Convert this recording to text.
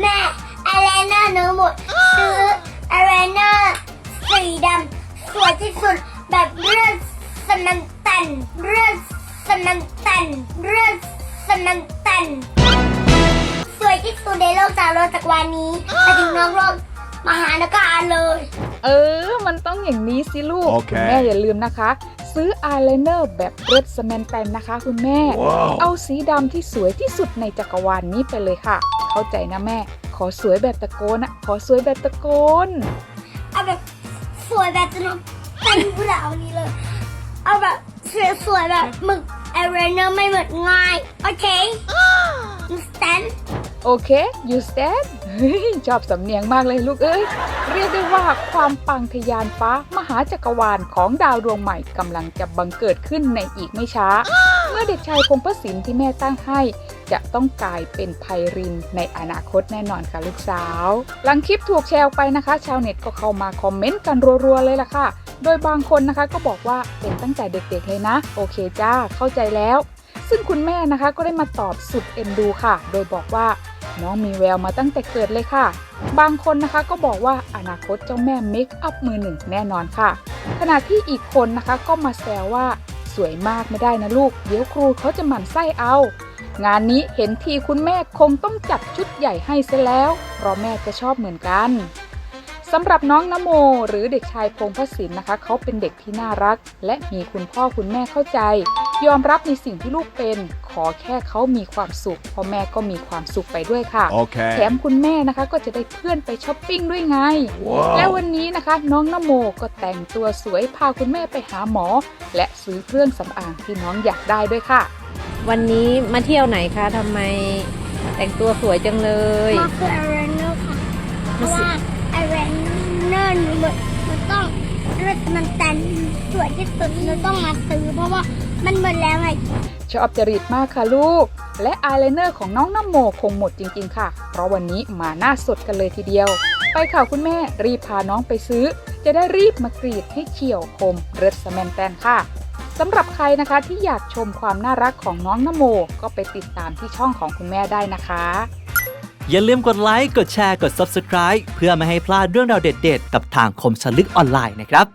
แม่อะไรเนอร์หนูหมดซื้ออะไรเนอร์สีดำสวยที่สุดแบบเลือดสนันตันเลือดสนันตันเลือดสนันตัน สวยที่สุดในโลกจากโลกจักรวาลนี้ไปถึงนอกโลกมหานกาเลย เออ มันต้องอย่างนี้สิลูกโอเคณแม่อย่าลืมนะคะ ซื้ออายไลเนอร์แบบเรดสแมนแตนนะคะคุณแม่เอาสีดำที่สวยที่สุดในจักรวาลนี้ไปเลยค่ะ เข้าใจนะแม่ ขอสวยแบบตะโกนอะขอสวยแบบตะโกน เอาแบบสวยแบบจะนกเป็นผู้หลาวันนี้เลย เอาแบบสวยๆแบบหมึกไอเรนเนอร์ไม่หมดง่าย โอเค understand โอเค you stand เฮ้ยชอบสำเนียงมากเลยลูกเอ้ย เรียกได้ว่าความปังทะยานฟ้ามหาจักรวาลของดาวดวงใหม่กำลังจะบังเกิดขึ้นในอีกไม่ช้า เมื่อเด็กชายพงศ์สินที่แม่ตั้งให้ จะต้องกลายเป็นไพรินในอนาคตแน่นอนค่ะลูกสาว หลังคลิปถูกแชร์ไปนะคะ ชาวเน็ตก็เข้ามาคอมเมนต์กันรัวๆเลยล่ะค่ะ โดยบางคนนะคะก็บอกว่าเป็นตั้งแต่เด็กๆเลยนะ โอเคจ้าเข้าใจแล้ว ซึ่งคุณแม่นะคะก็ได้มาตอบสุดเอ็นดูค่ะ โดยบอกว่าน้องมีแววมาตั้งแต่เกิดเลยค่ะ บางคนนะคะก็บอกว่าอนาคตเจ้าแม่เมคอัพมือหนึ่งแน่นอนค่ะ ขณะที่อีกคนนะคะก็มาแซวว่าสวยมากไม่ได้นะลูก เดี๋ยวครูเขาจะหมั่นไส้เอา งานนี้เห็นทีคุณแม่คงต้องจัดชุดใหญ่ให้ซะแล้ว เพราะแม่ก็ชอบเหมือนกันสำหรับน้องนโม หรือเด็กชายพงษ์พสินนะคะ เขาเป็นเด็กที่น่ารัก และมีคุณพ่อคุณแม่เข้าใจ ยอมรับในสิ่งที่ลูกเป็น ขอแค่เขามีความสุขพ่อแม่ก็มีความสุขไปด้วยค่ะ Okay. แถมคุณแม่นะคะก็จะได้เพื่อนไปช้อปปิ้งด้วยไง Wow. และวันนี้นะคะ น้องนโมก็แต่งตัวสวยพาคุณแม่ไปหาหมอ และซื้อเครื่องสำอางที่น้องอยากได้ด้วยค่ะ วันนี้มาเที่ยวไหนคะทำไมแต่งตัวสวยจังเลยมาคือไอเรนเนอร์ค่ะ เพราะว่าไอเรนเนอร์หนูหมดมันต้องเลือดมันแตนสวยที่สุดหนูต้องมาซื้อ เพราะว่ามันหมดแล้วไงชอบจริตมากค่ะลูก และอายไลเนอร์ของน้องน้ำโมคงหมดจริงๆค่ะ เพราะวันนี้มาหน้าสดกันเลยทีเดียว ไปค่ะคุณแม่รีบพาน้องไปซื้อ จะได้รีบมากรีดให้เขียวคมเรสแมนแตนค่ะ สำหรับใครนะคะที่อยากชมความน่ารักของน้องนโม ก็ไปติดตามที่ช่องของคุณแม่ได้นะคะ อย่าลืมกดไลค์ กดแชร์ กด Subscribe เพื่อไม่ให้พลาดเรื่องราวเด็ด ๆ กับทางคมชลึกออนไลน์นะครับ